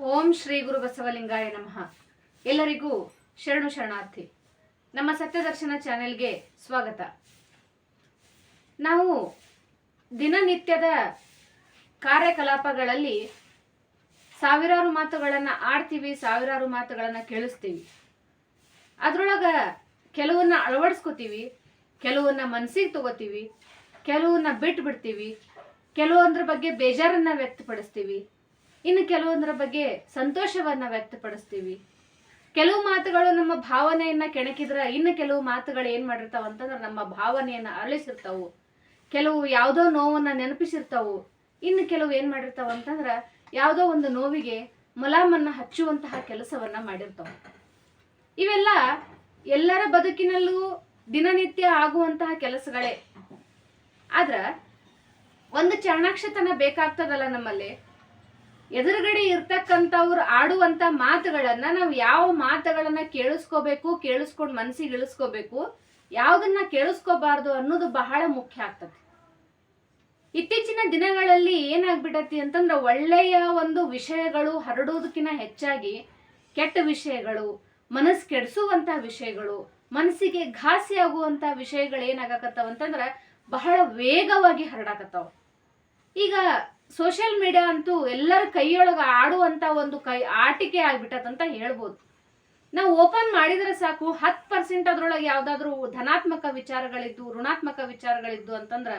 ಓಂ ಶ್ರೀ ಗುರು ಬಸವಲಿಂಗಾಯ ನಮಃ. ಎಲ್ಲರಿಗೂ ಶರಣು ಶರಣಾರ್ಥಿ. ನಮ್ಮ ಸತ್ಯದರ್ಶನ ಚಾನೆಲ್ಗೆ ಸ್ವಾಗತ. ನಾವು ದಿನನಿತ್ಯದ ಕಾರ್ಯಕಲಾಪಗಳಲ್ಲಿ ಸಾವಿರಾರು ಮಾತುಗಳನ್ನು ಆಡ್ತೀವಿ, ಸಾವಿರಾರು ಮಾತುಗಳನ್ನು ಕೇಳಿಸ್ತೀವಿ. ಅದರೊಳಗ ಕೆಲವನ್ನ ಅಳವಡಿಸ್ಕೋತೀವಿ, ಕೆಲವನ್ನ ಮನಸ್ಸಿಗೆ ತಗೋತೀವಿ, ಕೆಲವನ್ನ ಬಿಟ್ಟು ಬಿಡ್ತೀವಿ ಕೆಲವೊಂದ್ರ ಬಗ್ಗೆ ಬೇಜಾರನ್ನ ವ್ಯಕ್ತಪಡಿಸ್ತೀವಿ. ಇನ್ನು ಕೆಲವೊಂದರ ಬಗ್ಗೆ ಸಂತೋಷವನ್ನ ವ್ಯಕ್ತಪಡಿಸ್ತೀವಿ. ಕೆಲವು ಮಾತುಗಳು ನಮ್ಮ ಭಾವನೆಯನ್ನ ಕೆಣಕಿದ್ರ ಇನ್ನು ಕೆಲವು ಮಾತುಗಳು ಏನ್ ಮಾಡಿರ್ತಾವ ಅಂತಂದ್ರೆ ನಮ್ಮ ಭಾವನೆಯನ್ನ ಅರಳಿಸಿರ್ತಾವು. ಕೆಲವು ಯಾವುದೋ ನೋವನ್ನ ನೆನಪಿಸಿರ್ತಾವು. ಇನ್ನು ಕೆಲವು ಏನ್ ಮಾಡಿರ್ತಾವ ಅಂತಂದ್ರ ಯಾವುದೋ ಒಂದು ನೋವಿಗೆ ಮುಲಾಮನ್ನ ಹಚ್ಚುವಂತಹ ಕೆಲಸವನ್ನ ಮಾಡಿರ್ತಾವ. ಇವೆಲ್ಲ ಎಲ್ಲರ ಬದುಕಿನಲ್ಲೂ ದಿನನಿತ್ಯ ಆಗುವಂತಹ ಕೆಲಸಗಳೇ. ಆದ್ರ ಒಂದು ಚಾಣಾಕ್ಷತನ ಬೇಕಾಗ್ತದಲ್ಲ ನಮ್ಮಲ್ಲಿ. ಎದುರುಗಡೆ ಇರ್ತಕ್ಕಂಥವ್ರು ಆಡುವಂತ ಮಾತುಗಳನ್ನ ನಾವು ಯಾವ ಮಾತುಗಳನ್ನ ಕೇಳಿಸ್ಕೋಬೇಕು, ಕೇಳಿಸ್ಕೊಂಡು ಮನಸ್ಸಿಗೆ ಇಳಿಸ್ಕೋಬೇಕು, ಯಾವ್ದನ್ನ ಕೇಳಿಸ್ಕೋಬಾರ್ದು ಅನ್ನೋದು ಬಹಳ ಮುಖ್ಯ ಆಗ್ತದೆ. ಇತ್ತೀಚಿನ ದಿನಗಳಲ್ಲಿ ಏನಾಗ್ಬಿಟ್ಟತಿ ಅಂತಂದ್ರೆ ಒಳ್ಳೆಯ ಒಂದು ವಿಷಯಗಳು ಹರಡೋದಕ್ಕಿಂತ ಹೆಚ್ಚಾಗಿ ಕೆಟ್ಟ ವಿಷಯಗಳು, ಮನಸ್ಸು ಕೆಡಿಸುವಂತ ವಿಷಯಗಳು, ಮನಸ್ಸಿಗೆ ಘಾಸಿ ಆಗುವಂತ ವಿಷಯಗಳು ಏನಾಗಕತ್ತಾವ ಅಂತಂದ್ರೆ ಬಹಳ ವೇಗವಾಗಿ ಹರಡಾಕತ್ತಾವ. ಈಗ ಸೋಷಿಯಲ್ ಮೀಡಿಯಾ ಅಂತೂ ಎಲ್ಲರ ಕೈಯೊಳಗೆ ಆಡುವಂತ ಒಂದು ಕೈ ಆಟಿಕೆ ಆಗ್ಬಿಟ್ಟದಂತ ಹೇಳ್ಬೋದು. ನಾವು ಓಪನ್ ಮಾಡಿದ್ರೆ ಸಾಕು, ಹತ್ತು ಪರ್ಸೆಂಟ್ ಅದ್ರೊಳಗೆ ಯಾವ್ದಾದ್ರು ಧನಾತ್ಮಕ ವಿಚಾರಗಳಿದ್ದು, ಋಣಾತ್ಮಕ ವಿಚಾರಗಳಿದ್ದು ಅಂತಂದ್ರ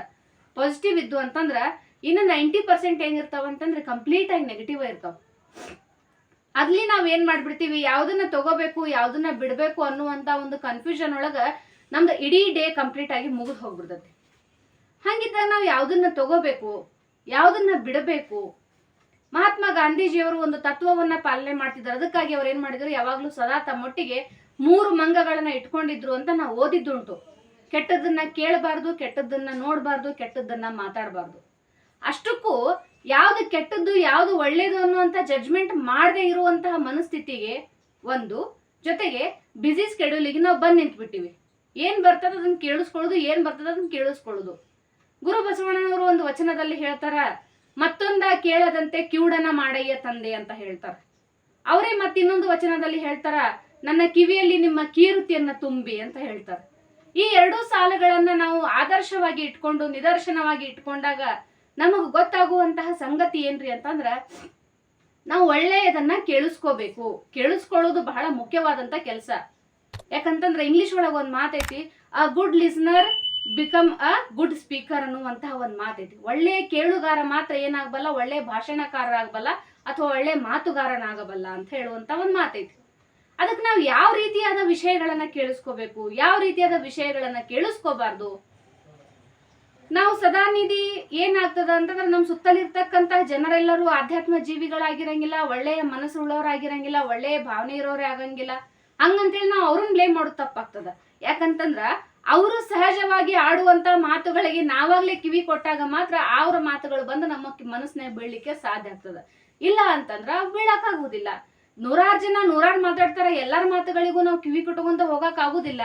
ಪಾಸಿಟಿವ್ ಇದ್ದು ಅಂತಂದ್ರ, ಇನ್ನು ನೈಂಟಿ ಪರ್ಸೆಂಟ್ ಏನಿರ್ತಾವ ಅಂತಂದ್ರೆ ಕಂಪ್ಲೀಟ್ ಆಗಿ ನೆಗೆಟಿವ್ ಇರ್ತಾವ. ಅಲ್ಲಿ ನಾವ್ ಏನ್ ಮಾಡ್ಬಿಡ್ತೀವಿ, ಯಾವ್ದನ್ನ ತಗೋಬೇಕು, ಯಾವ್ದನ್ನ ಬಿಡ್ಬೇಕು ಅನ್ನುವಂತ ಒಂದು ಕನ್ಫ್ಯೂಷನ್ ಒಳಗ ನಮ್ದು ಇಡೀ ಡೇ ಕಂಪ್ಲೀಟ್ ಆಗಿ ಮುಗಿದು ಹೋಗ್ಬಿಡ್ತೈತಿ. ಹಂಗಿದ್ದಾಗ ನಾವು ಯಾವ್ದನ್ನ ತಗೋಬೇಕು ಯಾವ್ದನ್ನ ಬಿಡಬೇಕು? ಮಹಾತ್ಮ ಗಾಂಧೀಜಿಯವರು ಒಂದು ತತ್ವವನ್ನ ಪಾಲನೆ ಮಾಡ್ತಿದ್ರು ಅದಕ್ಕಾಗಿ ಅವ್ರು ಏನ್ ಮಾಡಿದ್ರು? ಯಾವಾಗ್ಲೂ ಸದಾ ತಮ್ಮೊಟ್ಟಿಗೆ ಮೂರು ಮಂಗಗಳನ್ನ ಇಟ್ಕೊಂಡಿದ್ರು ಅಂತ ನಾವು ಓದಿದ್ದುಂಟು. ಕೆಟ್ಟದನ್ನ ಕೇಳಬಾರ್ದು, ಕೆಟ್ಟದ್ದನ್ನ ನೋಡಬಾರ್ದು, ಕೆಟ್ಟದ್ದನ್ನ ಮಾತಾಡಬಾರ್ದು. ಅಷ್ಟಕ್ಕೂ ಯಾವ್ದು ಕೆಟ್ಟದ್ದು, ಯಾವ್ದು ಒಳ್ಳೇದು ಅನ್ನುವಂತ ಜಡ್ಜ್ಮೆಂಟ್ ಮಾಡದೇ ಇರುವಂತಹ ಮನಸ್ಥಿತಿಗೆ ಒಂದು, ಜೊತೆಗೆ ಬಿಸಿ ಸ್ಕೆಡ್ಯೂಲಿಗೆ ನಾವು ಬಂದ್ ನಿಂತ್ಬಿಟ್ಟಿವಿ. ಏನ್ ಬರ್ತದ ಅದನ್ನ ಕೇಳಿಸ್ಕೊಳ್ಳೋದು, ಏನ್ ಬರ್ತದ ಅದನ್ನ ಕೇಳಿಸ್ಕೊಳ್ಳೋದು. ಗುರು ಬಸವಣ್ಣನವರು ಒಂದು ವಚನದಲ್ಲಿ ಹೇಳ್ತಾರ, ಮತ್ತೊಂದ ಕೇಳದಂತೆ ಕಿವುಡನ ಮಾಡಯ್ಯ ತಂದೆ ಅಂತ ಹೇಳ್ತಾರ. ಅವರೇ ಮತ್ತಿನ್ನೊಂದು ವಚನದಲ್ಲಿ ಹೇಳ್ತಾರ, ನನ್ನ ಕಿವಿಯಲ್ಲಿ ನಿಮ್ಮ ಕೀರ್ತಿಯನ್ನ ತುಂಬಿ ಅಂತ ಹೇಳ್ತಾರೆ. ಈ ಎರಡೂ ಸಾಲುಗಳನ್ನ ನಾವು ಆದರ್ಶವಾಗಿ ಇಟ್ಕೊಂಡು, ನಿದರ್ಶನವಾಗಿ ಇಟ್ಕೊಂಡಾಗ ನಮಗ್ ಗೊತ್ತಾಗುವಂತಹ ಸಂಗತಿ ಏನ್ರಿ ಅಂತಂದ್ರ, ನಾವು ಒಳ್ಳೆಯದನ್ನ ಕೇಳಿಸ್ಕೋಬೇಕು. ಕೇಳಿಸ್ಕೊಳ್ಳೋದು ಬಹಳ ಮುಖ್ಯವಾದಂತ ಕೆಲಸ. ಯಾಕಂತಂದ್ರೆ ಇಂಗ್ಲಿಷ್ ಒಳಗೆ ಒಂದು ಮಾತೈತಿ a good listener become a good speaker ಅನ್ನುವಂತಹ ಒಂದು ಮಾತೈತಿ. ಒಳ್ಳೆಯ ಕೇಳುಗಾರ ಮಾತ್ರ ಏನಾಗಬಲ್ಲ, ಒಳ್ಳೆ ಭಾಷಣಕಾರರಾಗಬಲ್ಲ ಅಥವಾ ಒಳ್ಳೆ ಮಾತುಗಾರನಾಗಬಲ್ಲ ಅಂತ ಹೇಳುವಂತ ಒಂದು ಮಾತೈತಿ. ಅದಕ್ಕೆ ನಾವು ಯಾವ ರೀತಿಯಾದ ವಿಷಯಗಳನ್ನ ಕೇಳಿಸ್ಕೋಬೇಕು, ಯಾವ ರೀತಿಯಾದ ವಿಷಯಗಳನ್ನ ಕೇಳಿಸ್ಕೋಬಾರ್ದು? ನಾವು ಸದಾನಿಧಿ ಏನಾಗ್ತದ ಅಂತಂದ್ರೆ ನಮ್ಮ ಸುತ್ತಲಿರ್ತಕ್ಕಂತ ಜನರೆಲ್ಲರೂ ಆಧ್ಯಾತ್ಮ ಜೀವಿಗಳಾಗಿರಂಗಿಲ್ಲ, ಒಳ್ಳೆಯ ಮನಸ್ಸುಳ್ಳವರಾಗಿರಂಗಿಲ್ಲ, ಒಳ್ಳೆಯ ಭಾವನೆ ಇರೋರೇ ಆಗಂಗಿಲ್ಲ. ಹಂಗಂತೇಳಿ ನಾವು ಅವ್ರನ್ನ ಬ್ಲೇಮ್ ಮಾಡೋದು ತಪ್ಪಾಗ್ತದ. ಯಾಕಂತಂದ್ರ ಅವರು ಸಹಜವಾಗಿ ಆಡುವಂತ ಮಾತುಗಳಿಗೆ ನಾವಾಗ್ಲೇ ಕಿವಿ ಕೊಟ್ಟಾಗ ಮಾತ್ರ ಅವ್ರ ಮಾತುಗಳು ಬಂದು ನಮ್ಮ ಮನಸ್ಸನ್ನ ಬೀಳಲಿಕ್ಕೆ ಸಾಧ್ಯ ಆಗ್ತದ. ಇಲ್ಲ ಅಂತಂದ್ರ ಬೀಳಕ್ಕಾಗುದಿಲ್ಲ. ನೂರಾರು ಜನ ನೂರಾರು ಮಾತಾಡ್ತಾರೆ, ಎಲ್ಲರ ಮಾತುಗಳಿಗೂ ನಾವು ಕಿವಿ ಕೊಟ್ಕೊಂತ ಹೋಗಕ್ ಆಗುದಿಲ್ಲ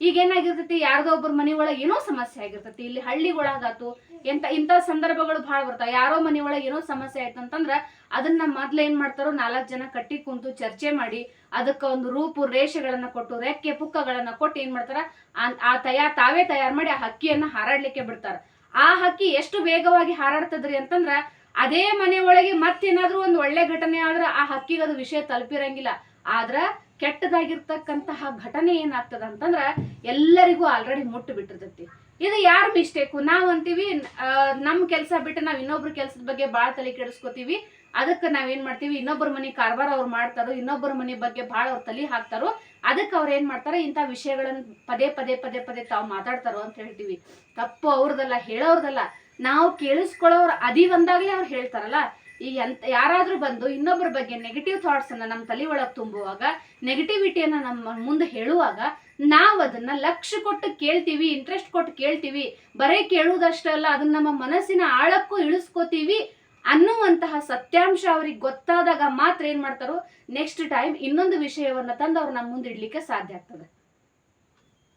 ಈಗ ಏನಾಗಿರ್ತೈತಿ ಯಾರ್ದೋ ಒಬ್ಬರ ಮನಿ ಒಳಗೆ ಏನೋ ಸಮಸ್ಯೆ ಆಗಿರ್ತೈತಿ. ಇಲ್ಲಿ ಹಳ್ಳಿಗೊಳಗಾತು ಎಂತ ಇಂಥ ಸಂದರ್ಭಗಳು ಬಹಳ ಬರ್ತಾವ. ಯಾರೋ ಮನಿ ಒಳಗೆ ಏನೋ ಸಮಸ್ಯೆ ಆಯ್ತು ಅಂತಂದ್ರ ಅದನ್ನ ಮೊದ್ಲು ಏನ್ ಮಾಡ್ತಾರೋ ನಾಲ್ಕು ಜನ ಕಟ್ಟಿ ಕುಂತು ಚರ್ಚೆ ಮಾಡಿ ಅದಕ್ಕ ಒಂದು ರೂಪು, ರೇಷೆಗಳನ್ನ ಕೊಟ್ಟು, ರೆಕ್ಕೆ, ಪುಕ್ಕಗಳನ್ನ ಕೊಟ್ಟು ಏನ್ ಮಾಡ್ತಾರ? ಆ- ಆ ತಯಾ, ತಾವೇ ತಯಾರು ಮಾಡಿ ಆ ಹಕ್ಕಿಯನ್ನ ಹಾರಾಡ್ಲಿಕ್ಕೆ ಬಿಡ್ತಾರ. ಆ ಹಕ್ಕಿ ಎಷ್ಟು ವೇಗವಾಗಿ ಹಾರಾಡ್ತದ್ರಿ ಅಂತಂದ್ರ ಅದೇ ಮನೆ ಒಳಗೆ ಮತ್ತೇನಾದ್ರೂ ಒಂದು ಒಳ್ಳೆ ಘಟನೆ ಆದ್ರ ಆ ಹಕ್ಕಿಗೆ ಅದು ವಿಷಯ ತಲುಪಿರಂಗಿಲ್ಲ. ಆದ್ರ ಕೆಟ್ಟದಾಗಿರ್ತಕ್ಕಂತಹ ಘಟನೆ ಏನಾಗ್ತದ ಅಂತಂದ್ರ ಎಲ್ಲರಿಗೂ ಆಲ್ರೆಡಿ ಮುಟ್ಟು ಬಿಟ್ಟಿರ್ತೈತಿ. ಇದು ಯಾರ ಮಿಸ್ಟೇಕು ನಾವ್ ಅಂತೀವಿ ನಮ್ಮ ನಮ್ ಕೆಲಸ ಬಿಟ್ಟು ನಾವ್ ಇನ್ನೊಬ್ರ ಕೆಲ್ಸದ ಬಗ್ಗೆ ಬಾಳ ತಲೆ ಕೆಡಿಸ್ಕೊತೀವಿ. ಅದಕ್ಕೆ ನಾವೇನ್ ಮಾಡ್ತೀವಿ ಇನ್ನೊಬ್ಬರ ಮನೆ ಕಾರ್ಬಾರ ಅವ್ರು ಮಾಡ್ತಾರೋ ಇನ್ನೊಬ್ಬರ ಮನೆ ಬಗ್ಗೆ ಭಾಳ ಅವ್ರು ತಲೆ ಹಾಕ್ತಾರೋ, ಅದಕ್ಕೆ ಅವ್ರು ಏನ್ ಮಾಡ್ತಾರೆ, ಇಂಥ ವಿಷಯಗಳನ್ನ ಪದೇ ಪದೇ ಪದೇ ಪದೇ ತಾವು ಮಾತಾಡ್ತಾರೋ ಅಂತ ಹೇಳ್ತೀವಿ. ತಪ್ಪು ಅವ್ರದಲ್ಲ, ಹೇಳೋರ್ದಲ್ಲ, ನಾವು ಕೇಳಿಸ್ಕೊಳ್ಳೋರು ಅದಿ ಬಂದಾಗ್ಲೇ ಅವ್ರು ಹೇಳ್ತಾರಲ್ಲ ಈಗ ಎಂತ ಯಾರಾದರೂ ಬಂದು ಇನ್ನೊಬ್ಬರ ಬಗ್ಗೆ ನೆಗೆಟಿವ್ ಥಾಟ್ಸ್ ಅನ್ನ ನಮ್ಮ ತಲೆ ಒಳಗೆ ತುಂಬುವಾಗ ನೆಗೆಟಿವಿಟಿಯನ್ನು ನಮ್ಮ ಮುಂದೆ ಹೇಳುವಾಗ, ನಾವು ಅದನ್ನ ಲಕ್ಷ್ಯ ಕೊಟ್ಟು ಕೇಳ್ತೀವಿ ಇಂಟ್ರೆಸ್ಟ್ ಕೊಟ್ಟು ಕೇಳ್ತೀವಿ, ಬರೇ ಕೇಳುವುದಷ್ಟೇ ಅಲ್ಲ ಅದನ್ನ ನಮ್ಮ ಮನಸ್ಸಿನ ಆಳಕ್ಕೂ ಇಳಿಸ್ಕೋತೀವಿ ಅನ್ನುವಂತಹ ಸತ್ಯಾಂಶ ಅವ್ರಿಗೆ ಗೊತ್ತಾದಾಗ ಮಾತ್ರ ಏನು ಮಾಡ್ತಾರೋ ನೆಕ್ಸ್ಟ್ ಟೈಮ್ ಇನ್ನೊಂದು ವಿಷಯವನ್ನ ತಂದು ಅವ್ರು ನಮ್ಮ ಮುಂದೆ ಇಡ್ಲಿಕ್ಕೆ ಸಾಧ್ಯ ಆಗ್ತದೆ.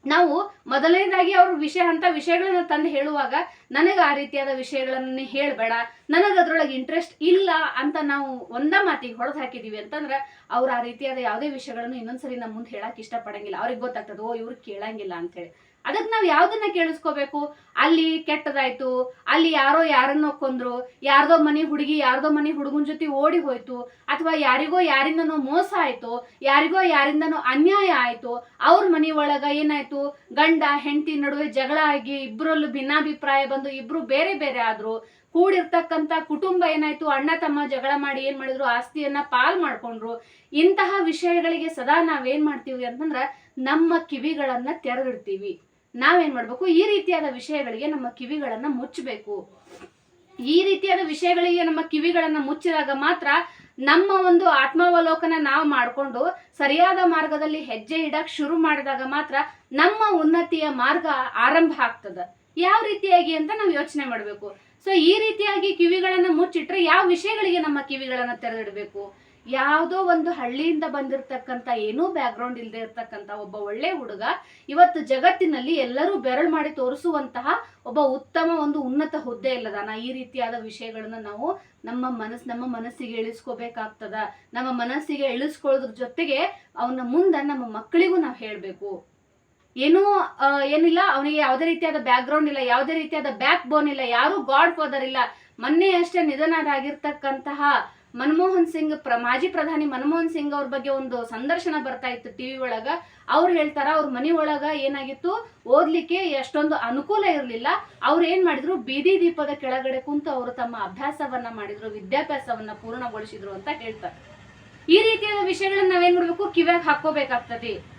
ನಾವು ಮೊದಲನೇದಾಗಿ ಅವರು ವಿಷಯ ಅಂತ ವಿಷಯಗಳನ್ನ ತಂದು ಹೇಳುವಾಗ, ನನಗೆ ಆ ರೀತಿಯಾದ ವಿಷಯಗಳನ್ನ ಹೇಳಬೇಡ ನನಗೆ ಅದ್ರೊಳಗೆ ಇಂಟ್ರೆಸ್ಟ್ ಇಲ್ಲ ಅಂತ ನಾವು ಒಂದ ಮಾತಿಗೆ ಹೊಡೆದು ಹಾಕಿದೀವಿ ಅಂತಂದ್ರೆ, ಅವ್ರು ಆ ರೀತಿಯಾದ ಯಾವುದೇ ವಿಷಯಗಳನ್ನು ಇನ್ನೊಂದ್ಸರಿ ನಮ್ಮ ಮುಂದೆ ಹೇಳಕ್ ಇಷ್ಟಪಡಂಗಿಲ್ಲ. ಅವ್ರಿಗೆ ಗೊತ್ತಾಗ್ತದೆ, ಓ, ಇವ್ರು ಕೇಳಂಗಿಲ್ಲ ಅಂತೇಳಿ ಅದಕ್ಕೆ ನಾವು ಯಾವ್ದನ್ನ ಕೇಳಿಸ್ಕೋಬೇಕು? ಅಲ್ಲಿ ಕೆಟ್ಟದಾಯ್ತು, ಅಲ್ಲಿ ಯಾರೋ ಯಾರನ್ನೋ ಕೊಂದ್ರು, ಯಾರ್ದೋ ಮನೆ ಹುಡುಗಿ, ಯಾರ್ದೋ ಮನೆ ಹುಡುಗನ ಜೊತೆ ಓಡಿ ಹೋಯ್ತು, ಅಥವಾ ಯಾರಿಗೋ ಯಾರಿಂದನೋ ಮೋಸ ಆಯ್ತು, ಯಾರಿಗೋ ಯಾರಿಂದನೋ ಅನ್ಯಾಯ ಆಯ್ತು, ಅವ್ರ ಮನೆ ಒಳಗ ಏನಾಯ್ತು? ಗಂಡ, ಹೆಂಡತಿ ನಡುವೆ ಜಗಳ ಆಗಿ ಇಬ್ಬರಲ್ಲೂ ಭಿನ್ನಾಭಿಪ್ರಾಯ ಬಂದು ಇಬ್ರು ಬೇರೆ ಬೇರೆ ಆದ್ರು. ಕೂಡಿರ್ತಕ್ಕಂಥ ಕುಟುಂಬ ಏನಾಯ್ತು? ಅಣ್ಣ, ತಮ್ಮ ಜಗಳ ಮಾಡಿ ಏನ್ ಮಾಡಿದ್ರು? ಆಸ್ತಿಯನ್ನ ಪಾಲ್ ಮಾಡ್ಕೊಂಡ್ರು. ಇಂತಹ ವಿಷಯಗಳಿಗೆ ಸದಾ ನಾವೇನ್ ಮಾಡ್ತೀವಿ ಅಂತಂದ್ರ ನಮ್ಮ ಕಿವಿಗಳನ್ನ ತೆರೆದಿಡ್ತೀವಿ. ನಾವೇನ್ ಮಾಡ್ಬೇಕು? ಈ ರೀತಿಯಾದ ವಿಷಯಗಳಿಗೆ ನಮ್ಮ ಕಿವಿಗಳನ್ನ ಮುಚ್ಚಬೇಕು. ಈ ರೀತಿಯಾದ ವಿಷಯಗಳಿಗೆ ನಮ್ಮ ಕಿವಿಗಳನ್ನ ಮುಚ್ಚಿದಾಗ ಮಾತ್ರ ನಮ್ಮ ಒಂದು ಆತ್ಮಾವಲೋಕನ ನಾವು ಮಾಡಿಕೊಂಡು ಸರಿಯಾದ ಮಾರ್ಗದಲ್ಲಿ ಹೆಜ್ಜೆ ಇಡಕ್ ಶುರು ಮಾಡಿದಾಗ ಮಾತ್ರ ನಮ್ಮ ಉನ್ನತಿಯ ಮಾರ್ಗ ಆರಂಭ ಆಗ್ತದ. ಯಾವ ರೀತಿಯಾಗಿ ಅಂತ ನಾವು ಯೋಚನೆ ಮಾಡಬೇಕು. ಸೊ ಈ ರೀತಿಯಾಗಿ ಕಿವಿಗಳನ್ನ ಮುಚ್ಚಿಟ್ರೆ ಯಾವ ವಿಷಯಗಳಿಗೆ ನಮ್ಮ ಕಿವಿಗಳನ್ನ ತೆರೆದಿಡಬೇಕು? ಯಾವುದೋ ಒಂದು ಹಳ್ಳಿಯಿಂದ ಬಂದಿರತಕ್ಕಂತ ಏನೂ ಬ್ಯಾಕ್ಗ್ರೌಂಡ್ ಇಲ್ಲದೆ ಇರತಕ್ಕಂತ ಒಬ್ಬ ಒಳ್ಳೆ ಹುಡುಗ ಇವತ್ತು ಜಗತ್ತಿನಲ್ಲಿ ಎಲ್ಲರೂ ಬೆರಳು ಮಾಡಿ ತೋರಿಸುವಂತಹ ಒಬ್ಬ ಉತ್ತಮ ಒಂದು ಉನ್ನತ ಹುದ್ದೆ ಇಲ್ಲದಾನ? ಈ ರೀತಿಯಾದ ವಿಷಯಗಳನ್ನ ನಾವು ನಮ್ಮ ಮನಸ್, ನಮ್ಮ ಮನಸ್ಸಿಗೆ ಇಳಿಸ್ಕೋಬೇಕಾಗ್ತದ. ನಮ್ಮ ಮನಸ್ಸಿಗೆ ಇಳಿಸ್ಕೊಳ್ಳೋದ್ರ ಜೊತೆಗೆ ಅವನ ಮುಂದ ನಮ್ಮ ಮಕ್ಕಳಿಗೂ ನಾವು ಹೇಳಬೇಕು. ಏನೂ ಏನಿಲ್ಲ, ಅವನಿಗೆ ಯಾವುದೇ ರೀತಿಯಾದ ಬ್ಯಾಕ್ಗ್ರೌಂಡ್ ಇಲ್ಲ, ಯಾವುದೇ ರೀತಿಯಾದ ಬ್ಯಾಕ್ ಬೋನ್ ಇಲ್ಲ, ಯಾರು ಗಾಡ್ ಫಾದರ್ ಇಲ್ಲ. ಮೊನ್ನೆ ಅಷ್ಟೇ ನಿಧನರಾಗಿರ್ತಕ್ಕಂತಹ ಮನಮೋಹನ್ ಸಿಂಗ್ ಪ್ರ, ಮಾಜಿ ಪ್ರಧಾನಿ ಮನಮೋಹನ್ ಸಿಂಗ್ ಅವ್ರ ಬಗ್ಗೆ ಒಂದು ಸಂದರ್ಶನ ಬರ್ತಾ ಇತ್ತು ಟಿವಿ ಒಳಗ. ಅವ್ರು ಹೇಳ್ತಾರ, ಅವ್ರ ಮನೆ ಒಳಗ ಏನಾಗಿತ್ತು? ಓದ್ಲಿಕ್ಕೆ ಎಷ್ಟೊಂದು ಅನುಕೂಲ ಇರಲಿಲ್ಲ. ಅವ್ರು ಏನ್ ಮಾಡಿದ್ರು? ಬೀದಿ ದೀಪದ ಕೆಳಗಡೆ ಕುಂತು ಅವರು ತಮ್ಮ ಅಭ್ಯಾಸವನ್ನ ಮಾಡಿದ್ರು, ವಿದ್ಯಾಭ್ಯಾಸವನ್ನ ಪೂರ್ಣಗೊಳಿಸಿದ್ರು ಅಂತ ಹೇಳ್ತಾರೆ. ಈ ರೀತಿಯಾದ ವಿಷಯಗಳನ್ನ ನಾವೇನ್ ಮಾಡ್ಬೇಕು? ಕಿವ್ಯಾಗ ಹಾಕೋಬೇಕಾಗ್ತದೆ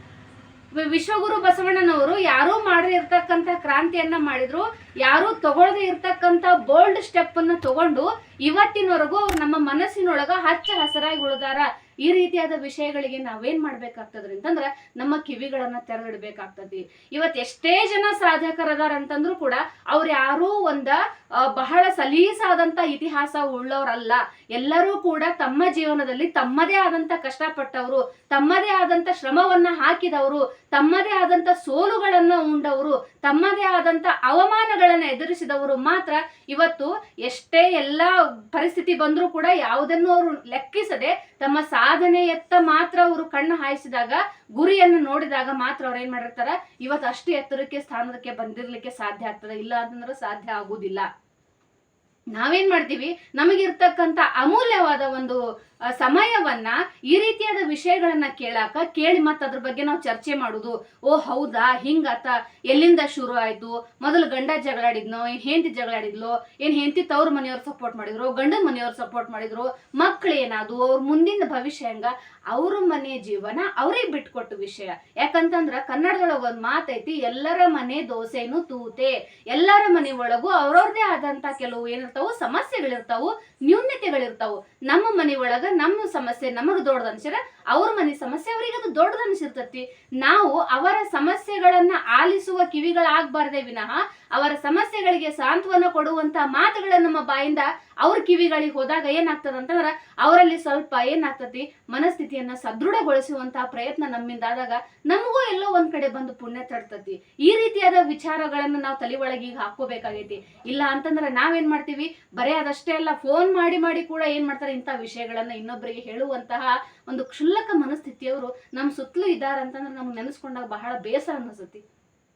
ವಿಶ್ವಗುರು ಬಸವಣ್ಣನವರು ಯಾರೂ ಮಾಡದೇ ಇರ್ತಕ್ಕಂಥ ಕ್ರಾಂತಿಯನ್ನ ಮಾಡಿದ್ರು, ಯಾರೂ ತಗೊಳ್ಳದೆ ಇರ್ತಕ್ಕಂಥ ಬೋಲ್ಡ್ ಸ್ಟೆಪ್ ಅನ್ನ ತಗೊಂಡು ಇವತ್ತಿನವರೆಗೂ ಅವ್ರು ನಮ್ಮ ಮನಸ್ಸಿನೊಳಗ ಹಚ್ಚ ಹಸರಾಗಿ ಉಳಿದಾರ. ಈ ರೀತಿಯಾದ ವಿಷಯಗಳಿಗೆ ನಾವೇನ್ ಮಾಡ್ಬೇಕಾಗ್ತದ್ರಿ ಅಂತಂದ್ರ ನಮ್ಮ ಕಿವಿಗಳನ್ನ ತೆರೆದಿಡ್ಬೇಕಾಗ್ತದೆ ಇವತ್ ಎಷ್ಟೇ ಜನ ಸಾಧಕರದಾರ ಅಂತಂದ್ರು ಕೂಡ ಅವ್ರು ಯಾರೂ ಒಂದ ಬಹಳ ಸಲೀಸಾದಂತ ಇತಿಹಾಸ ಉಳ್ಳವರಲ್ಲ. ಎಲ್ಲರೂ ಕೂಡ ತಮ್ಮ ಜೀವನದಲ್ಲಿ ತಮ್ಮದೇ ಆದಂತ ಕಷ್ಟಪಟ್ಟವರು, ತಮ್ಮದೇ ಆದಂತ ಶ್ರಮವನ್ನ ಹಾಕಿದವರು, ತಮ್ಮದೇ ಆದಂತ ಸೋಲುಗಳನ್ನ ಉಂಡವರು, ತಮ್ಮದೇ ಆದಂತ ಅವಮಾನಗಳನ್ನ ಎದುರಿಸಿದವರು ಮಾತ್ರ ಇವತ್ತು ಎಷ್ಟೇ ಎಲ್ಲ ಪರಿಸ್ಥಿತಿ ಬಂದರೂ ಕೂಡ ಯಾವುದನ್ನು ಅವರು ಲೆಕ್ಕಿಸದೆ ತಮ್ಮ ಸಾಧನೆಯತ್ತ ಮಾತ್ರ ಅವರು ಕಣ್ಣು ಹಾಯಿಸಿದಾಗ ಗುರಿಯನ್ನು ನೋಡಿದಾಗ ಮಾತ್ರ ಅವ್ರು ಏನ್ ಮಾಡಿರ್ತಾರ? ಇವತ್ತು ಅಷ್ಟು ಎತ್ತರಕ್ಕೆ ಸ್ಥಾನಕ್ಕೆ ಬಂದಿರ್ಲಿಕ್ಕೆ ಸಾಧ್ಯ ಆಗ್ತದೆ. ಇಲ್ಲ ಅಂತಂದ್ರೆ ಸಾಧ್ಯ ಆಗುದಿಲ್ಲ. ನಾವೇನ್ ಮಾಡ್ತೀವಿ? ನಮಗಿರ್ತಕ್ಕಂಥ ಅಮೂಲ್ಯವಾದ ಒಂದು ಸಮಯವನ್ನ ಈ ರೀತಿಯಾದ ವಿಷಯಗಳನ್ನ ಕೇಳಾಕ ಕೇಳಿ ಮತ್ತೆ ಅದ್ರ ಬಗ್ಗೆ ನಾವು ಚರ್ಚೆ ಮಾಡುದು. ಓ, ಹೌದಾ? ಹಿಂಗಾತ? ಎಲ್ಲಿಂದ ಶುರು ಆಯ್ತು? ಮೊದಲು ಗಂಡ ಜಗಳಾಡಿದ್ನೋ? ಏನ್ ಹೆಂಡತಿ ಜಗಳಾಡಿದ್ಲು? ಏನ್ ಹೆಂಡತಿ ತವ್ರ ಮನೆಯವ್ರು ಸಪೋರ್ಟ್ ಮಾಡಿದ್ರು? ಗಂಡನ ಮನೆಯವ್ರು ಸಪೋರ್ಟ್ ಮಾಡಿದ್ರು? ಮಕ್ಳು ಏನಾದ್ರು ಅವ್ರ ಮುಂದಿನ ಭವಿಷ್ಯ ಹೆಂಗ? ಅವ್ರ ಮನೆ ಜೀವನ ಅವ್ರಿಗೆ ಬಿಟ್ಕೊಟ್ಟು ವಿಷಯ. ಯಾಕಂತಂದ್ರ ಕನ್ನಡದೊಳಗ ಒಂದ್ ಮಾತೈತಿ, ಎಲ್ಲರ ಮನೆ ದೋಸೆನು ತೂತೆ. ಎಲ್ಲರ ಮನೆ ಒಳಗೂ ಅವ್ರವ್ರದೇ ಆದಂತ ಕೆಲವು ಏನಿರ್ತಾವು, ಸಮಸ್ಯೆಗಳಿರ್ತಾವು ನ್ಯೂನ್ಯತೆಗಳಿರ್ತಾವು ನಮ್ಮ ಮನೆ ಒಳಗ ನಮ್ಮ ಸಮಸ್ಯೆ ನಮಗ್ ದೊಡ್ಡದ ಅನ್ಸಿರ ಅವ್ರ ಮನೆ ಸಮಸ್ಯೆ ಅವ್ರಿಗೆ ಅದು ದೊಡ್ಡದ ಅನ್ಸಿರ್ತತಿ. ನಾವು ಅವರ ಸಮಸ್ಯೆಗಳನ್ನ ಆಲಿಸುವ ಕಿವಿಗಳಾಗಬಾರ್ದೇ ವಿನಃ, ಅವರ ಸಮಸ್ಯೆಗಳಿಗೆ ಸಾಂತ್ವನ ಕೊಡುವಂತ ಮಾತುಗಳ ನಮ್ಮ ಬಾಯಿಂದ ಅವ್ರ ಕಿವಿಗಳಿಗೆ ಹೋದಾಗ ಏನಾಗ್ತದ ಅಂತಂದ್ರ ಅವರಲ್ಲಿ ಸ್ವಲ್ಪ ಏನಾಗ್ತತಿ ಮನಸ್ಥಿತಿಯನ್ನ ಸದೃಢಗೊಳಿಸುವಂತಹ ಪ್ರಯತ್ನ ನಮ್ಮಿಂದ ಆದಾಗ ನಮಗೂ ಎಲ್ಲೋ ಒಂದ್ ಕಡೆ ಬಂದು ಪುಣ್ಯ ತಡ್ತತಿ ಈ ರೀತಿಯಾದ ವಿಚಾರಗಳನ್ನ ನಾವು ತಲೆ ಒಳಗೆ ಈಗ ಹಾಕೋಬೇಕಾಗೈತಿ ಇಲ್ಲ ಅಂತಂದ್ರೆ ನಾವೇನ್ ಮಾಡ್ತೀವಿ, ಬರೇ ಅದಷ್ಟೇ ಅಲ್ಲ ಫೋನ್ ಮಾಡಿ ಮಾಡಿ ಕೂಡ ಏನ್ ಮಾಡ್ತಾರೆ ಇಂಥ ವಿಷಯಗಳನ್ನ ಇನ್ನೊಬ್ಬರಿಗೆ ಹೇಳುವಂತಹ ಒಂದು ಕ್ಷುಲ್ಲಕ ಮನಸ್ಥಿತಿಯವರು ನಮ್ಮ ಸುತ್ತಲೂ ಇದ್ದಾರಂತಂದ್ರೆ ನಮ್ಗೆ ನೆನೆಸ್ಕೊಂಡಾಗ ಬಹಳ ಬೇಸರ ಅನಿಸುತ್ತೆ.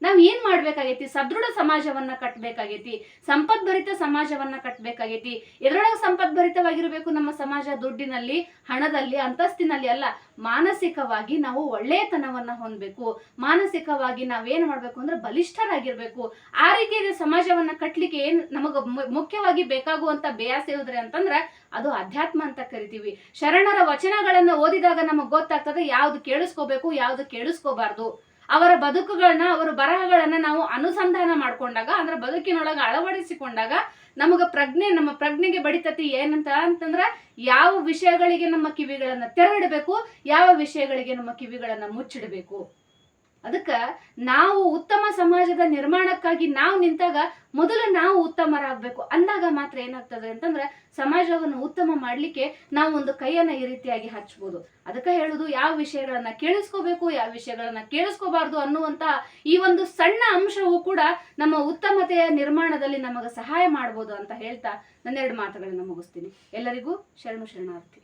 ನಾವ್ ಏನ್ ಮಾಡ್ಬೇಕಾಗೈತಿ? ಸದೃಢ ಸಮಾಜವನ್ನ ಕಟ್ಬೇಕಾಗೈತಿ, ಸಂಪದ್ಭರಿತ ಸಮಾಜವನ್ನ ಕಟ್ಬೇಕಾಗೈತಿ. ಎದ್ರೊಳಗೆ ಸಂಪದ್ಭರಿತವಾಗಿರ್ಬೇಕು ನಮ್ಮ ಸಮಾಜ ದುಡ್ಡಿನಲ್ಲಿ, ಹಣದಲ್ಲಿ, ಅಂತಸ್ತಿನಲ್ಲಿ ಅಲ್ಲ, ಮಾನಸಿಕವಾಗಿ ನಾವು ಒಳ್ಳೆಯತನವನ್ನ ಹೊಂದಬೇಕು. ಮಾನಸಿಕವಾಗಿ ನಾವೇನ್ ಮಾಡ್ಬೇಕು ಅಂದ್ರೆ ಬಲಿಷ್ಠರಾಗಿರ್ಬೇಕು. ಆ ರೀತಿಯಲ್ಲಿ ಸಮಾಜವನ್ನ ಕಟ್ಲಿಕ್ಕೆ ಏನ್ ನಮಗ ಮುಖ್ಯವಾಗಿ ಬೇಕಾಗುವಂತ ಬೇಯಾಸ ಇದ್ರೆ ಅಂತಂದ್ರ ಅದು ಅಧ್ಯಾತ್ಮ ಅಂತ ಕರಿತೀವಿ. ಶರಣರ ವಚನಗಳನ್ನ ಓದಿದಾಗ ನಮಗ್ ಗೊತ್ತಾಗ್ತದೆ ಯಾವ್ದು ಕೇಳಿಸ್ಕೋಬೇಕು, ಯಾವ್ದು ಕೇಳಿಸ್ಕೋಬಾರ್ದು. ಅವರ ಬದುಕುಗಳನ್ನ, ಅವರ ಬರಹಗಳನ್ನ ನಾವು ಅನುಸಂಧಾನ ಮಾಡ್ಕೊಂಡಾಗ, ಅಂದ್ರೆ ಬದುಕಿನೊಳಗೆ ಅಳವಡಿಸಿಕೊಂಡಾಗ ನಮಗ ಪ್ರಜ್ಞೆ, ನಮ್ಮ ಪ್ರಜ್ಞೆಗೆ ಬಡಿತತಿ ಏನಂತ ಅಂತಂದ್ರ ಯಾವ ವಿಷಯಗಳಿಗೆ ನಮ್ಮ ಕಿವಿಗಳನ್ನ ತೆರಳಿಡಬೇಕು ಯಾವ ವಿಷಯಗಳಿಗೆ ನಮ್ಮ ಕಿವಿಗಳನ್ನ ಮುಚ್ಚಿಡಬೇಕು. ಅದಕ್ಕೆ ನಾವು ಉತ್ತಮ ಸಮಾಜದ ನಿರ್ಮಾಣಕ್ಕಾಗಿ ನಾವು ನಿಂತಾಗ ಮೊದಲು ನಾವು ಉತ್ತಮರಾಗಬೇಕು ಅಂದಾಗ ಮಾತ್ರ ಏನಾಗ್ತದೆ ಅಂತಂದ್ರೆ ಸಮಾಜವನ್ನು ಉತ್ತಮ ಮಾಡಲಿಕ್ಕೆ ನಾವು ಒಂದು ಕೈಯನ್ನ ಈ ರೀತಿಯಾಗಿ ಹಚ್ಬೋದು. ಅದಕ್ಕೆ ಹೇಳುದು ಯಾವ ವಿಷಯಗಳನ್ನ ಕೇಳಿಸ್ಕೋಬೇಕು, ಯಾವ ವಿಷಯಗಳನ್ನ ಕೇಳಿಸ್ಕೋಬಾರ್ದು ಅನ್ನುವಂತ ಈ ಒಂದು ಸಣ್ಣ ಅಂಶವೂ ಕೂಡ ನಮ್ಮ ಉತ್ತಮತೆಯ ನಿರ್ಮಾಣದಲ್ಲಿ ನಮಗೆ ಸಹಾಯ ಮಾಡ್ಬೋದು ಅಂತ ಹೇಳ್ತಾ ನನ್ನೆರಡು ಮಾತುಗಳನ್ನ ಮುಗಿಸ್ತೀನಿ. ಎಲ್ಲರಿಗೂ ಶರಣು ಶರಣಾರ್ಥಿ.